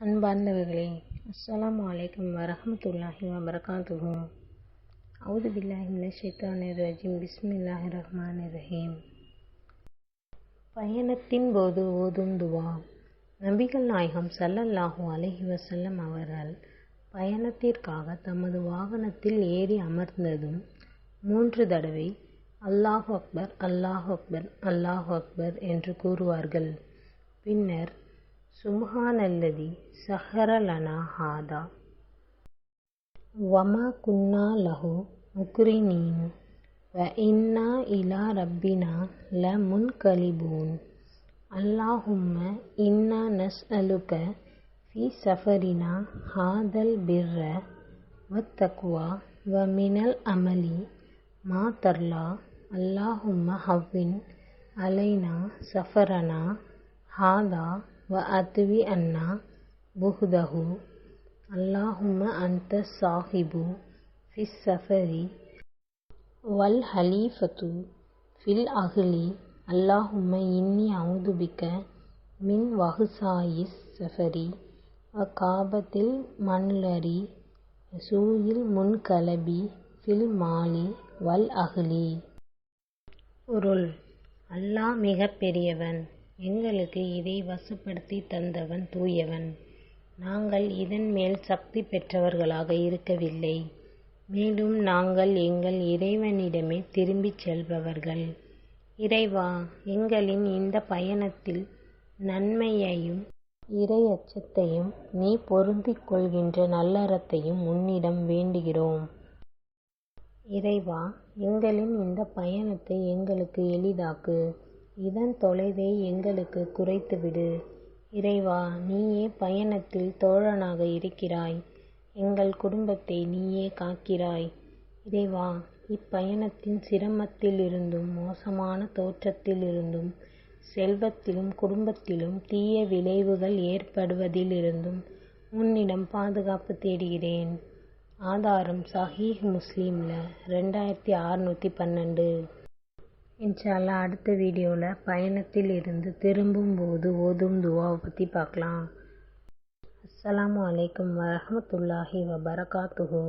அன்பார்ந்தவர்களே அஸ்லாம் வலைக்கம் வரமத்துல்லாஹி வபரகாத்துஹு. அவுது பில்லாஹி மினஷ் ரஜீம். பிஸ்மில்லாஹிர் ரஹீம். பயணத்தின் போது ஓதும் துவா. நபிகள் நாயகம் ஸல்லல்லாஹு அலஹி வசல்லம் அவர்கள் பயணத்திற்காக தமது வாகனத்தில் ஏறி அமர்ந்ததும் மூன்று தடவை அல்லாஹ் அக்பர் அல்லாஹ் அக்பர் அல்லாஹ் அக்பர் என்று கூறுவார்கள். பின்னர் சுப்ஹானல்லதி சஹர லனா ஹாதா. வமா குன்னா லஹு முக்ரினீன். வ இன்னா இலா ரப்பினா ல முன்கலிபூன் அல்லாஹும்ம இன்னா நஸ் அலுக்க ஃபி சஃபரினா ஹாதல் பிர்ர வத்தக்வா வ மினல் அமலி மா தர்லா. அல்லாஹும்ம ஹவ்வின் அலைனா சஃபரனா ஹாதா. வ அத்வி அன்னா புஹ்தஹு அல்லாஹும்ம அன்த சாஹிபு ஃபிஸ் சஃபரி வல் ஹலீஃபத்து ஃபில் அஹ்லி அல்லாஹும்ம இன்னி அவுதுபிக்க மின் வகுசாயிஸ் சஃபரி வ காபத்தில் மன்லரி சூயில் முன்கலபி ஃபில் மாலி வல் அஹ்லி பொருள். அல்லாஹ் மிகப் பெரியவன் எங்களுக்கு இதை வசப்படுத்தி தந்தவன் தூயவன். நாங்கள் இதன் மேல் சக்தி பெற்றவர்களாக இருக்கவில்லை. மேலும் நாங்கள் எங்கள் இறைவனிடமே திரும்பிச் செல்பவர்கள். இறைவா எங்களின் இந்த பயணத்தில் நன்மையையும் இறையச்சத்தையும் நீ பொருந்திக் கொள்கின்ற நல்லறத்தையும் உன்னிடம் வேண்டுகிறோம். இறைவா எங்களின் இந்த பயணத்தை எங்களுக்கு எளிதாக்கு. இதன் தொலைவை எங்களுக்கு குறைத்துவிடு. இறைவா நீயே பயணத்தில் தோழனாக இருக்கிறாய். எங்கள் குடும்பத்தை நீயே காக்கிறாய். இறைவா இப்பயணத்தின் சிரமத்திலிருந்தும் மோசமான தோற்றத்திலிருந்தும் செல்வத்திலும் குடும்பத்திலும் தீய விளைவுகள் ஏற்படுவதிலிருந்தும் உன்னிடம் பாதுகாப்பு தேடுகிறேன். ஆதாரம் சஹீஹ் முஸ்லீமில் ரெண்டாயிரத்தி அறநூற்றி பன்னெண்டு. இன்ஷால்லா அடுத்த வீடியோவில் பயணத்தில் இருந்து திரும்பும்போது ஓதும் துவாவை பற்றி பார்க்கலாம் அஸ்ஸலாமு அலைக்கும் வரமத்துல்லாஹி வபரகாத்துஹோ.